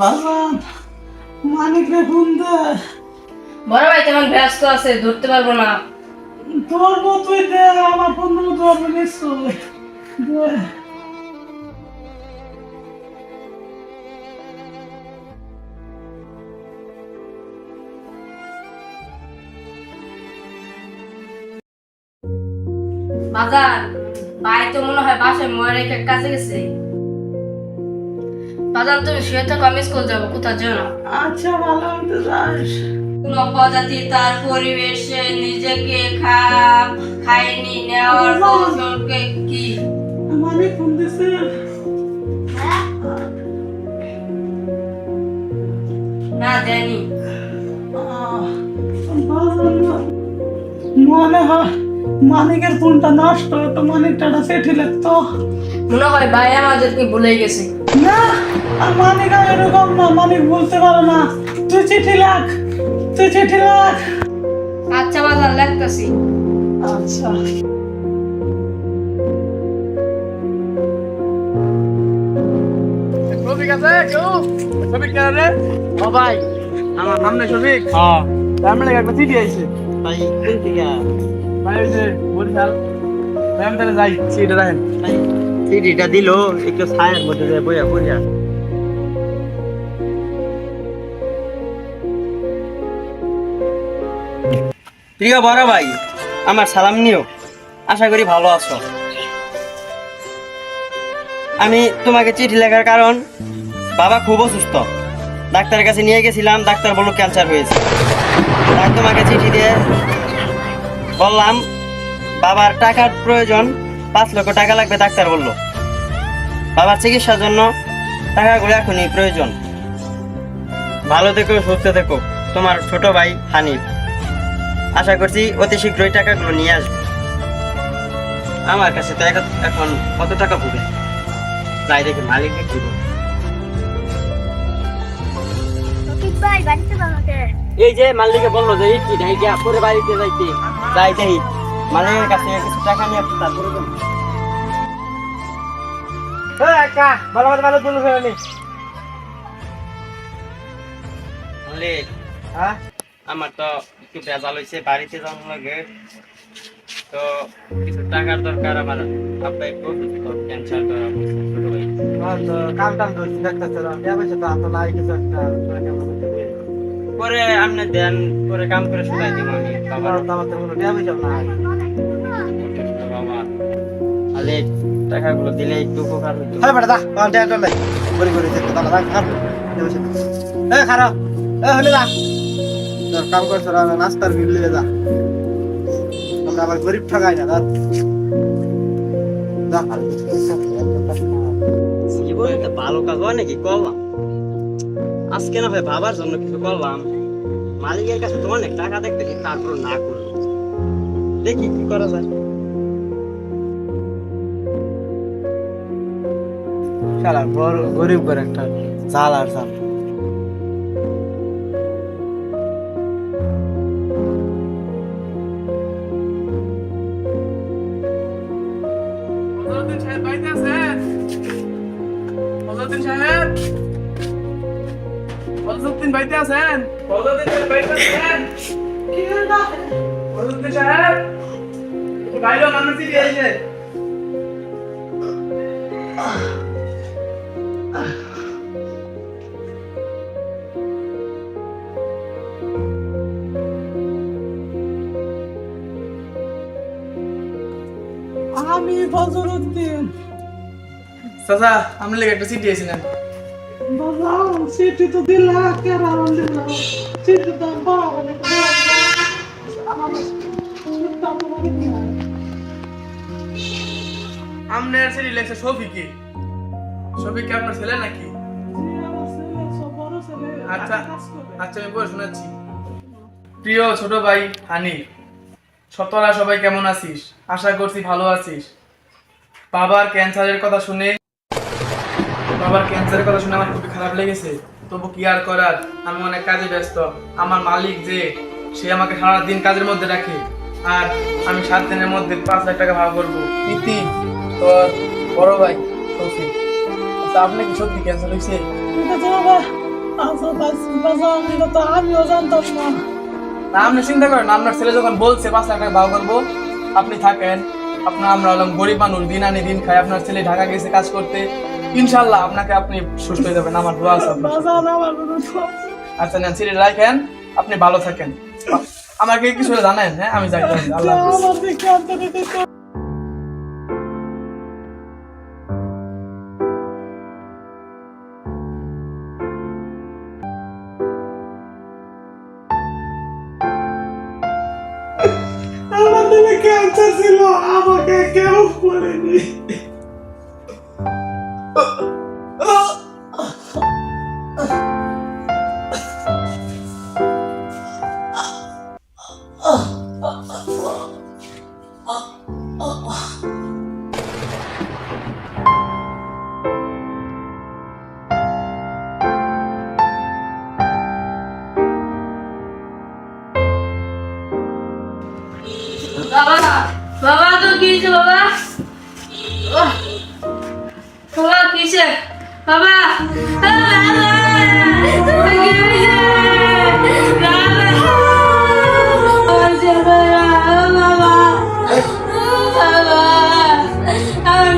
বাজান মানিক রে ফোন দে। বড় ভাই তেমন ব্যস্ত আছে ধরতে পারব না। তোর মতোই দে আমার মতো হবে। নিশ্চয় দে। বাজার ভাই তো মনে হয় বাসায় রেখে কাজে গেছে। বাজার তুমি শুয়ে থাকো আমি স্কুল যাব কোথাও যেও না। আচ্ছা ভালো হতে যাস। কোন প্রজাতি তার পরিবেশে নিজেকে খাপ খায়নি নেওয়ার কৌশলকে কি? ফোন দিছে। না দেয়নি। মনে হয় মানিকের ফোনটা নষ্ট তো মানিকটা চিঠি লিখতো মনে হয় ভাই আমাদেরকে ভুলে গেছে। না আর মানিক আর এরকম না মানিক বলতে পারে না। তুই চিঠি লেখ তুই চিঠি লেখ। আচ্ছা বাজার লেখতেছি। আচ্ছা। শফিক আছে কেউ শফিক কে রে? ও ভাই আমার নাম নেই শফিক হ্যাঁ। তার মানে একটা চিঠি আইছে। ভাই কোন প্রিয় বড় ভাই, আমার সালাম নিও। আশা করি ভালো আছো। আমি তোমাকে চিঠি লেখার কারণ, বাবা খুব অসুস্থ। ডাক্তারের কাছে নিয়ে গেছিলাম, ডাক্তার বলল ক্যান্সার হয়েছে। তোমাকে চিঠি দিয়ে বললাম, বাবার টাকার প্রয়োজন, পাঁচ লক্ষ টাকা লাগবে, ডাক্তার বলল। বাবার চিকিৎসার জন্য টাকাগুলো এখনই প্রয়োজন। ভালো থেকো, সুস্থ থেকো, তোমার ছোট ভাই হানিফ। আশা করছি অতি শীঘ্রই টাকাগুলো নিয়ে আসবে। আমার কাছে তো এখন- কত টাকা পড়বে তাই দেখি মালিককে কি বলব। এই যে মালিকে বলল যে ইটি নাই গিয়া পরে বাড়িতে যাইতে। যাই মালিকের কাছে কিছু টাকা নিয়ে তারপরে ভালো ভালো ভালো মালিক হ্যাঁ? আমার তো একটু হয়েছে বাড়িতে যাওয়ার লাগে। তো কিছু টাকার দরকার আমার আব্বা একটু ক্যান্সার করা তো কাম টাম ধরছি তো নাই কিছু একটা পারে। আপনি দেন পরে কাম করে শুকাই দিব আমি। বাবার আমার তো কোনো বাবা তাহলে টাকাগুলো দিলে একটু উপকার হতো হ্যাঁ বেটা দা আমার রাখ খার বিয়া এ খারাপ এ হলে দা। তোর কাম করছ না নাস্তার বিল লিয়ে যা। আমরা আবার গরিব ঠকাই না ধর যা জীবনে তো ভালো কাজ হয় নাকি? করলাম আজকে না ভাই বাবার জন্য কিছু করলাম। মালিকের কাছে তো অনেক টাকা দেখতে তারপর না করল। দেখি কি করা যায়। গরিব করে একটা চাল আর জাল। বাড়িতে আছেন? সাহেব বাড়িতে আছেন? সাহেব? বাইরে আমি ফজরুদ্দিন চাচা আমি লেগে একটা চিঠি এসেছিলেন বাবা তো দিলা কেরা দিলা তো বাবা। আমনের লেখছে আপনার ছেলে নাকি? আচ্ছা আচ্ছা আমি শোনাচ্ছি। প্রিয় ছোট ভাই হানি সতরা সবাই কেমন আছিস? আশা করছি ভালো আছিস। বাবার ক্যান্সারের কথা শুনে বাবার ক্যান্সারের কথা শুনে আমার খুবই খারাপ লেগেছে। তবু কি আর করার? আমি অনেক কাজে ব্যস্ত। আমার মালিক যে সে আমাকে সারা দিন কাজের মধ্যে রাখে। আর আমি সাত দিনের মধ্যে পাঁচ লাখ টাকা ভাড়া করব। ইতি তোর বড় ভাই আচ্ছা আপনি কি সত্যি ক্যান্সার হয়েছে? আমিও জানতাম না। আপনি চিন্তা করেন আপনার ছেলে যখন বলছে পাঁচ লাখ টাকা ভাও করব আপনি থাকেন। আপনার আমরা হলাম গরিব মানুষ দিন আনি দিন খাই। আপনার ছেলে ঢাকা গেছে কাজ করতে। ইনশাল্লাহ আপনাকে আপনি সুস্থ হয়ে যাবেন। আমার দোয়া আছে। আচ্ছা নেন ছেলে রাখেন। আপনি ভালো থাকেন। আমাকে কিছু জানেন হ্যাঁ? আমি যাই আল্লাহ হাফেজ। দিকে ক্যান্সার ছিল আমাকে কেউ করেনি। আমার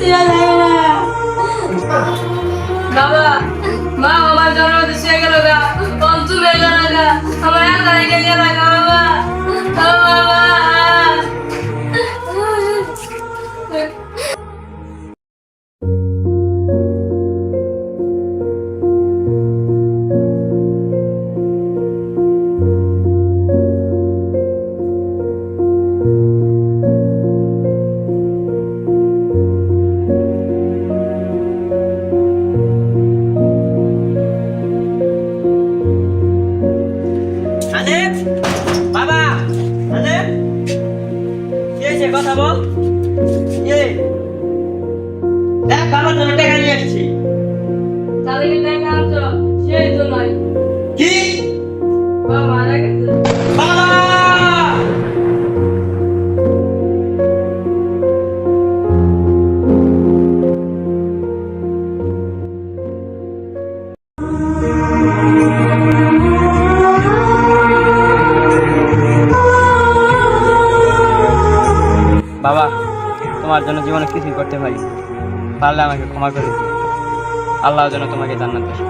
ছেলেরা! বাবা মা আমার জন্ম দিছে গেল গা। পঞ্চমে গেল গা। আমার গা বাবা বাবা। বল। এই দেখ বাবার জন্য টাকা নিয়ে আসছি তাদেরকে টাকা আনছো সেই কি? বাবা করতে পারি পারলে আমাকে ক্ষমা করে দিন আল্লাহ যেন তোমাকে জান্নাত দেয়